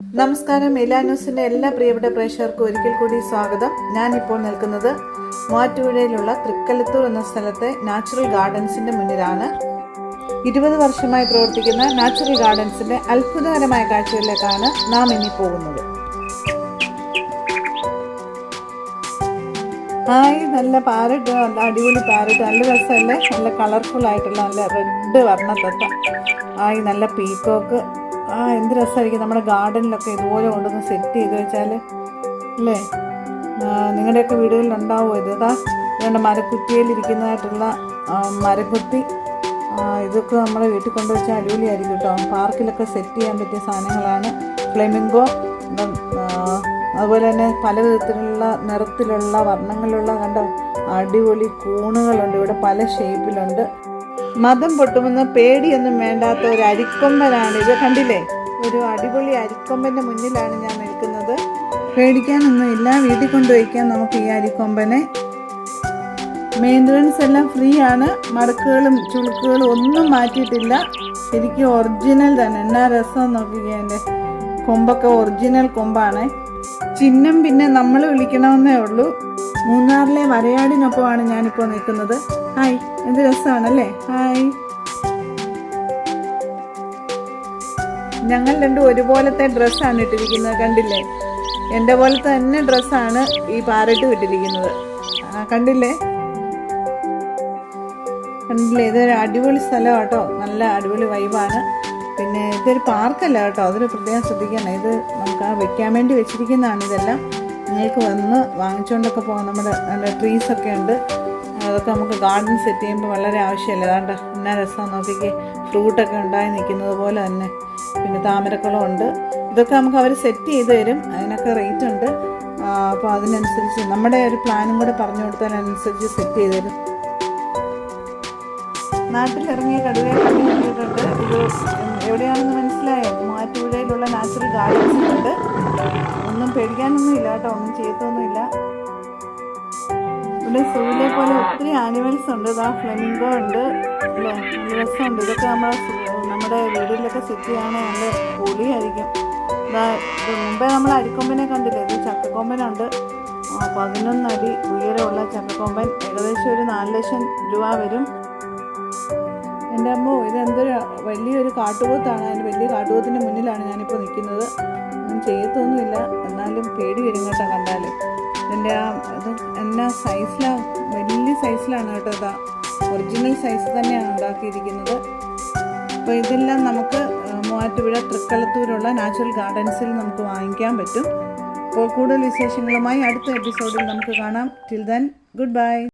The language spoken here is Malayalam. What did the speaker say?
നമസ്കാരം. എല്ലാ ന്യൂസിന്റെ എല്ലാ പ്രിയപ്പെട്ട പ്രേക്ഷകർക്കും ഒരിക്കൽ കൂടി സ്വാഗതം. ഞാൻ ഇപ്പോൾ നിൽക്കുന്നത് മൂവാറ്റുപുഴയിലുള്ള തൃക്കലത്തൂർ എന്ന സ്ഥലത്തെ നാച്ചുറൽ ഗാർഡൻസിന്റെ മുന്നിലാണ്. ഇരുപത് വർഷമായി പ്രവർത്തിക്കുന്ന നാച്ചുറൽ ഗാർഡൻസിന്റെ അത്ഭുതകരമായ കാഴ്ചകളിലേക്കാണ് നാം ഇനി പോകുന്നത്. ആയി നല്ല പാരറ്റ് നല്ല അടിപൊളി പാരറ്റ് നല്ല രസമല്ലേ? നല്ല കളർഫുൾ ആയിട്ടുള്ള നല്ല റെഡ് വർണത്തത്ത. ആയി നല്ല പീക്കോക്ക്. ആ എന്ത് രസമായിരിക്കും നമ്മുടെ ഗാർഡനിലൊക്കെ ഇതുപോലെ കൊണ്ടുവന്ന് സെറ്റ് ചെയ്ത് വെച്ചാൽ അല്ലേ? നിങ്ങളുടെയൊക്കെ വീടുകളിൽ ഉണ്ടാവുമോ ഇത് ഇതാ ഇതുകൊണ്ട് മരക്കുറ്റിയിലിരിക്കുന്നതായിട്ടുള്ള മരക്കുറ്റി. ഇതൊക്കെ നമ്മുടെ വീട്ടിൽ കൊണ്ടുവച്ചാൽ അടിപൊളിയായിരിക്കും കേട്ടോ. പാർക്കിലൊക്കെ സെറ്റ് ചെയ്യാൻ പറ്റിയ സാധനങ്ങളാണ്. ഫ്ലെമിംഗോ അതുപോലെ തന്നെ പല വിധത്തിലുള്ള നിറത്തിലുള്ള വർണങ്ങളിലുള്ള കണ്ട? അടിപൊളി കൂണുകളുണ്ട്. ഇവിടെ പല ഷേപ്പിലുണ്ട് മതം പൊട്ടുമെന്ന് പേടിയൊന്നും വേണ്ടാത്ത ഒരു അരിക്കൊമ്പനാണ് ഇത്. കണ്ടില്ലേ? ഒരു അടിപൊളി അരിക്കൊമ്പന്റെ മുന്നിലാണ് ഞാൻ നിൽക്കുന്നത്. പേടിക്കാനൊന്നും ഇല്ല. വീട്ടിൽ കൊണ്ടുവയ്ക്കാൻ നമുക്ക് ഈ അരിക്കൊമ്പനെ. മെയിന്റനൻസ് എല്ലാം ഫ്രീ ആണ്. മടക്കുകളും ചുളുക്കുകളും ഒന്നും മാറ്റിയിട്ടില്ല. ശരിക്കും ഒറിജിനൽ തന്നെ. എന്നാ രസം നോക്കുക എന്റെ. കൊമ്പൊക്കെ ഒറിജിനൽ കൊമ്പാണ്. ചിഹ്നം പിന്നെ നമ്മൾ വിളിക്കണമെന്നേ ഉള്ളൂ. മൂന്നാറിലെ വരയാടിനൊപ്പമാണ് ഞാനിപ്പോൾ നിൽക്കുന്നത്. ഹായ് എന്ത് രസമാണല്ലേ? ഹായ്. ഞങ്ങൾ രണ്ടും ഒരുപോലത്തെ ഡ്രസ്സാണ് ഇട്ടിരിക്കുന്നത് കണ്ടില്ലേ? എന്റെ പോലത്തെ തന്നെ ഡ്രസ്സാണ് ഈ പാരട്ട് ഇട്ടിരിക്കുന്നത്. കണ്ടില്ലേ? കണ്ടില്ലേ? ഇതൊരു അടിപൊളി സ്ഥലം കേട്ടോ നല്ല അടിപൊളി വൈബാണ്. പിന്നെ ഇതൊരു പാർക്കല്ല കേട്ടോ. അതൊരു പ്രത്യേകം ശ്രദ്ധിക്കണം ഇത് നമുക്ക് വെക്കാൻ വേണ്ടി വെച്ചിരിക്കുന്നതാണ് ഇതെല്ലാം. നിങ്ങൾക്ക് വന്ന് വാങ്ങിച്ചുകൊണ്ടൊക്കെ പോകാം. നമ്മുടെ നല്ല ട്രീസൊക്കെ ഉണ്ട്. അതൊക്കെ നമുക്ക് ഗാർഡൻ സെറ്റ് ചെയ്യുമ്പോൾ വളരെ ആവശ്യമില്ല അതാണ്ട് എന്നാ രസം നോക്കിക്കേ. ഫ്രൂട്ടൊക്കെ ഉണ്ടായി നിൽക്കുന്നത് പോലെ തന്നെ. പിന്നെ താമരക്കുളം ഉണ്ട്. ഇതൊക്കെ നമുക്ക് അവർ സെറ്റ് ചെയ്ത് തരും. അതിനൊക്കെ റേറ്റ് ഉണ്ട്. അപ്പോൾ അതിനനുസരിച്ച് നമ്മുടെ ഒരു പ്ലാനും കൂടെ പറഞ്ഞു കൊടുത്താൽ അതിനനുസരിച്ച് സെറ്റ് ചെയ്ത് തരും. നാട്ടിലിറങ്ങിയ കടുവയെ കണ്ടുപിടിച്ചിട്ടുണ്ട് ഇത് എവിടെയാണെന്ന് മനസ്സിലായോ? മൂവാറ്റുപുഴയിലുള്ള നാച്ചുറൽ ഗാർഡൻസിലുണ്ട് ഒന്നും പേടിക്കാനൊന്നും ഇല്ല കേട്ടോ ഒന്നും ചെയ്തൊന്നുമില്ല ഇവിടെ സൂവിലെ പോലെ ഒത്തിരി ആനിമൽസ് ഉണ്ട്. ഇതാ ഫ്ലെമിംഗോ ഉണ്ട്. അല്ലേ? നല്ല രസമുണ്ട്. ഇതൊക്കെ നമ്മുടെ നമ്മുടെ വീടുകളിലൊക്കെ സെറ്റ് ചെയ്യുകയാണെങ്കിൽ നല്ല പൊളിയായിരിക്കും. ഇതാ മുമ്പേ നമ്മൾ അരിക്കൊമ്പനെ കണ്ടില്ലേ? ഇത് ചക്കക്കൊമ്പനുണ്ട്. പതിനൊന്നടി ഉയരമുള്ള ചക്കക്കൊമ്പൻ. ഏകദേശം ഒരു നാല് ലക്ഷം രൂപ വരും. എന്റെ അമ്മ ഇതെന്തൊരു വലിയൊരു കാട്ടുപോത്താണ്. അതിന് വലിയ കാട്ടുപോത്തിന്റെ മുന്നിലാണ് ഞാനിപ്പോൾ നിൽക്കുന്നത്. ഒന്നും ചെയ്യത്തൊന്നുമില്ല. എന്നാലും പേടി വരും കേട്ടോ കണ്ടാൽ ഇതിന്റെ ആ ഇത് എന്നാ സൈസിലാണ് വലിയ സൈസിലാണ് കേട്ടോ ഇതാ. ഒറിജിനൽ സൈസ് തന്നെയാണ് ഉണ്ടാക്കിയിരിക്കുന്നത്. അപ്പോൾ ഇതെല്ലാം നമുക്ക് മൂവാറ്റുപുഴ തൃക്കളത്തൂരുള്ള നാച്ചുറൽ ഗാർഡൻസിൽ നമുക്ക് വാങ്ങിക്കാൻ പറ്റും. അപ്പോൾ കൂടുതൽ വിശേഷങ്ങളുമായി അടുത്ത എപ്പിസോഡിൽ നമുക്ക് കാണാം. Till then good bye